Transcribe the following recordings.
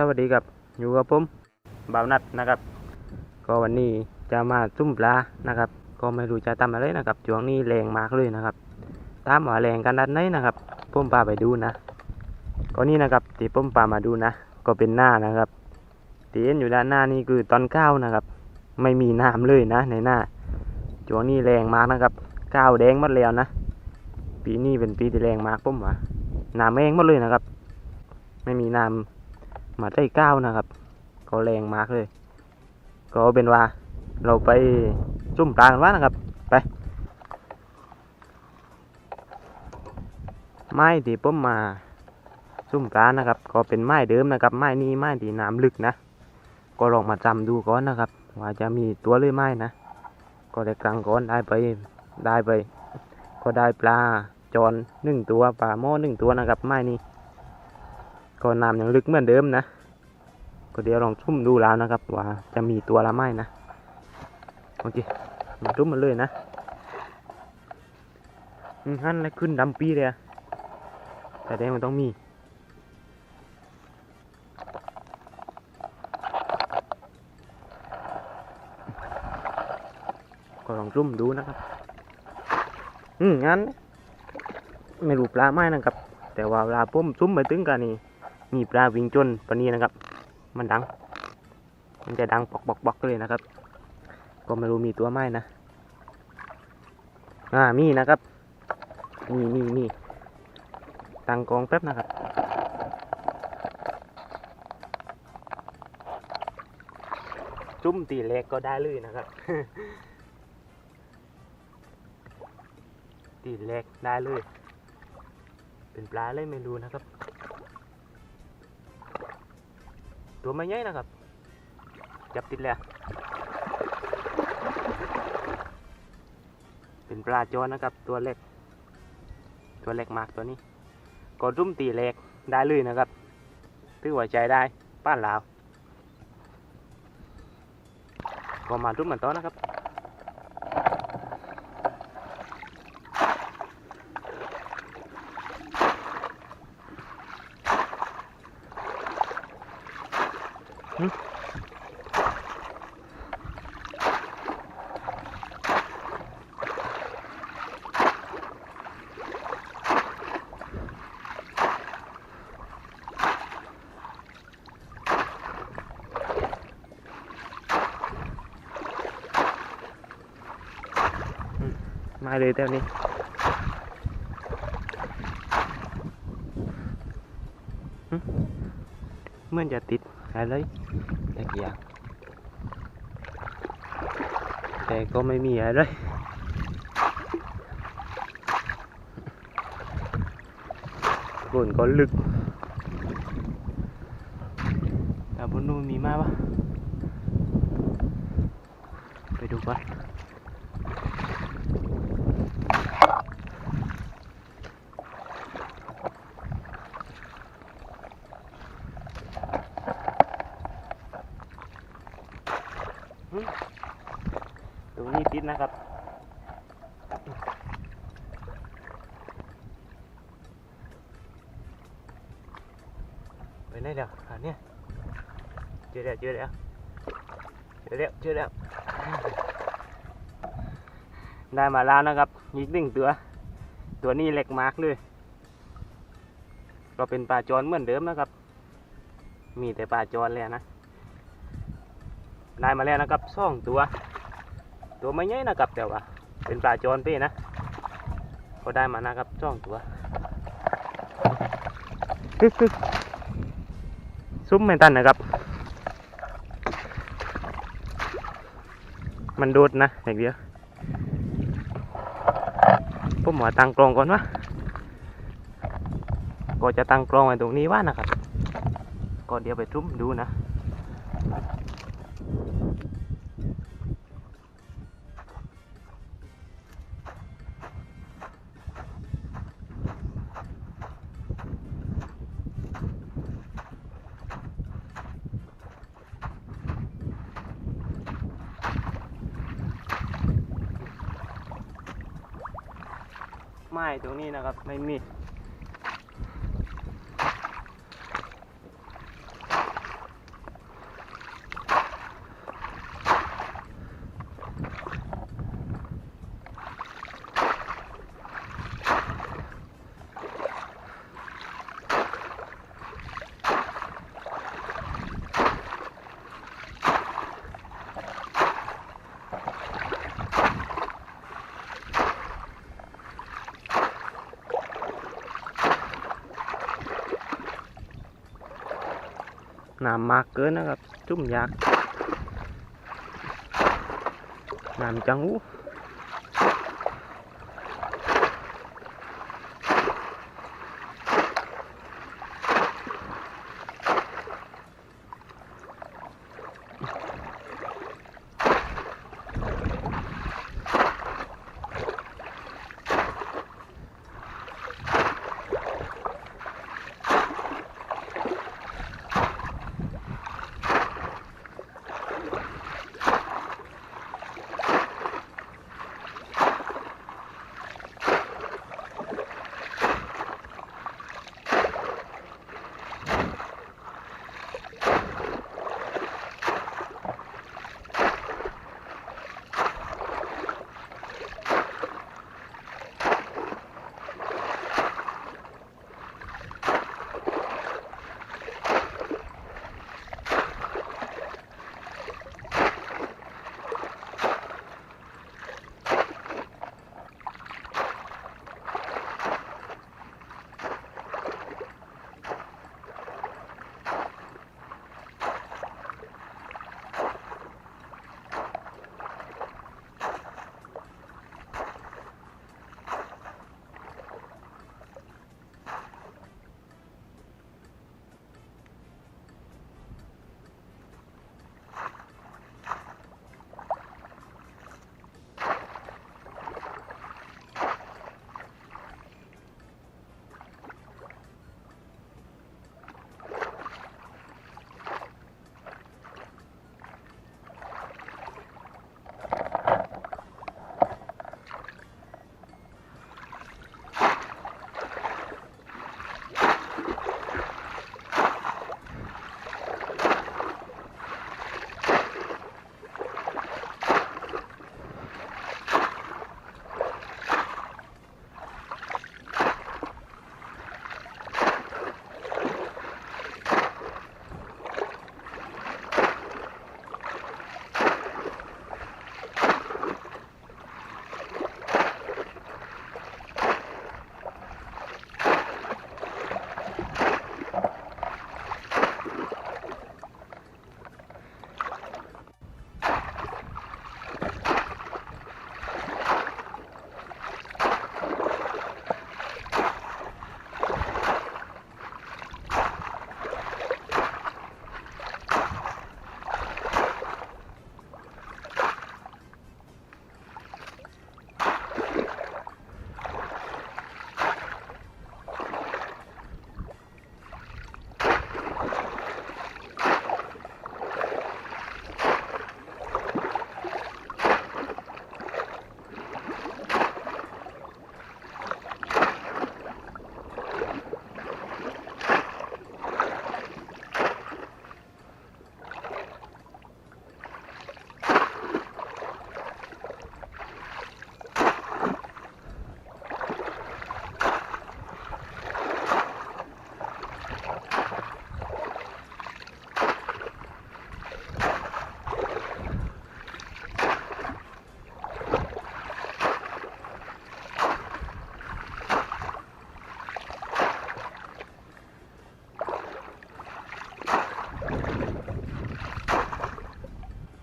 สวัสดีครับ อยู่กับผมบ่าวนัดนะครับ ก็วันนี้จะมาจุ่มปลานะครับ ก็ไม่รู้จะทำอะไรนะครับช่วงนี้แรงมากเลยนะครับ ตามว่าแรงกันด้านไหนนะครับผมพาไปดูนะก็นี่นะครับที่ผมพามาดูนะ ก็เป็นหน้านะครับที่เห็นอยู่ด้านหน้านี่คือตอนเก้านะครับ ไม่มีน้ำเลยนะในหน้าช่วงนี้แรงมากนะครับก้าวแดงหมดแล้วนะ ปีนี้เป็นปีที่แรงมากผมว่าน้ำแห้งหมดเลยนะครับ ไม่มีน้ำ มาได้เก้านะครับ ก็แรงมากเลย ก็เอาเป็นว่า เราไปจุ่มปลากันว่านะครับ ไป ไม้ที่ผมมาจุ่มปลานะครับ ก็เป็นไม้เดิมนะครับ ไม้นี้ไม้ที่น้ำลึกนะ ก็ลองมาจำดูก่อนนะครับ ว่าจะมีตัวหรือไม่นะ ก็ได้กลางก่อนได้ไปได้ไป ก็ได้ปลาจอนหนึ่งตัวปลาหม้อหนึ่งตัวนะครับ ไม้นี้ก็น้ำยังลึกเหมือนเดิมนะ ก็เดี๋ยวลองชุ่มดูแล้วนะครับ ว่าจะมีตัวละไม่นะโอเคมาชุ่มมันเลยนะฮั่นแล้วขึ้นดำปีเลยแต่แดงมันต้องมีก็ลองจุ่มดูนะครับ อืมงั้น ไม่รู้ปลาไม้นะครับ แต่ว่าเวลาผมจุ่มไปถึงกันนี่ มีปลาวิ่งจนปนนี้นะครับ มันดัง มันจะดังปอกปอกปอกเลยนะครับ ก็ไม่รู้มีตัวไหมนะ อ่า มีนะครับ มีมีมีตั้งกองแป๊บนะครับจุ่มตีเล็กก็ได้เลยนะครับ ตีเล็กได้เลย เป็นปลาเลยไม่รู้นะครับ ตัวไม่ใหญ่นะครับ จับติดแล้ว เป็นปลาจอนะครับ ตัวเล็ก ตัวเล็กมากตัวนี้ก็รุ่มตีเล็กได้เลยนะครับถือหัวใจได้ป้านลาวก็มารุ่มเหมือนต้อนะครับ มาเลยเท่านี้ เหมื่อนจะติดอะไรแต่กอย่างแต่ก็ไม่มีอะไรฝนก็ลึกแต่บนนู้นมีมาปะไปดูก่อน ตรงนี้ติดนะครับไปไหนเดี๋ยวอันเนี้ยเจอแล้วเจอแล้วเจอแล้วเจอแล้วได้มาแล้วนะครับอีกหนึ่งตัว ตัวนี้เล็กมากเลย ก็เป็นปลาจอรเหมือนเดิมนะครับ มีแต่ปลาจอรเลยนะ ได้มาแล้วนะครับสองตัว ตัวไม่ใหญ่นะครับแต่ว่าเป็นปลาจรเป้นะก็ได้มานะครับสองตัวซุ้มไม่ตันนะครับ มันโดดนะอย่างเดียวผมว่าตั้งกลองก่อนวะก็จะตั้งกลองไว้ตรงนี้ว่านะครับ ก็เดี๋ยวไปทุ่มดูนะ ไม่ตรงนี้นะครับไม่มี น้ำมากเกินนะครับ จุ่มยากน้ำจังอู้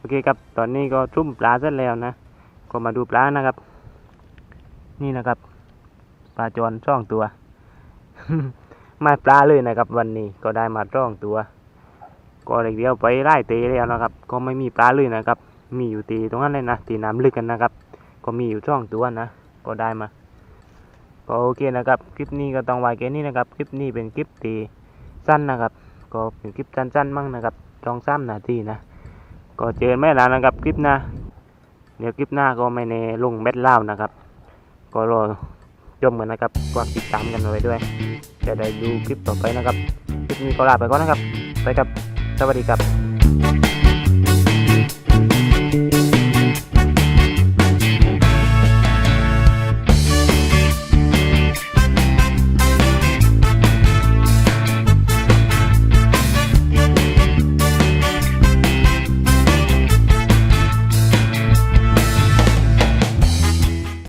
อเคครับตอนนี้ก็จุ่มปลาเสร็จแล้วนะ ก็มาดูปลานะครับ นี่นะครับ ปลาจอนช่องตัวไม่ปลาเลยนะครับ วันนี้ก็ได้มาช่องตัว ก็เดียวไปไล่ตะแล้วนะครับ ก็ไม่มีปลาเลยนะครับ มีอยู่ตีตรงนั้นเลยนะตีน้ำลึกกันนะครับ ก็มีอยู่ช่องตัวนะ ก็ได้มาก็โอเคนะครับ คลิปนี้ก็ต้องไว้แค่นี้นะครับ คลิปนี้เป็นคลิปตีสั้นนะครับ ก็เป็นคลิปสั้นๆมั่งนะครับช่องสามนาทีนะ ก็เจอไม่นานนะครับคลิปหน้าเดี๋ยวคลิปหน้าก็ไม่ใน่ลงเม็ดเล่านะครับ ก็รอชมกันนะครับกดติดตามกันไว้ด้วย จะได้ดูคลิปต่อไปนะครับ คลิปนี้ก็ลาไปก่อนนะครับ ไปครับ สวัสดีครับ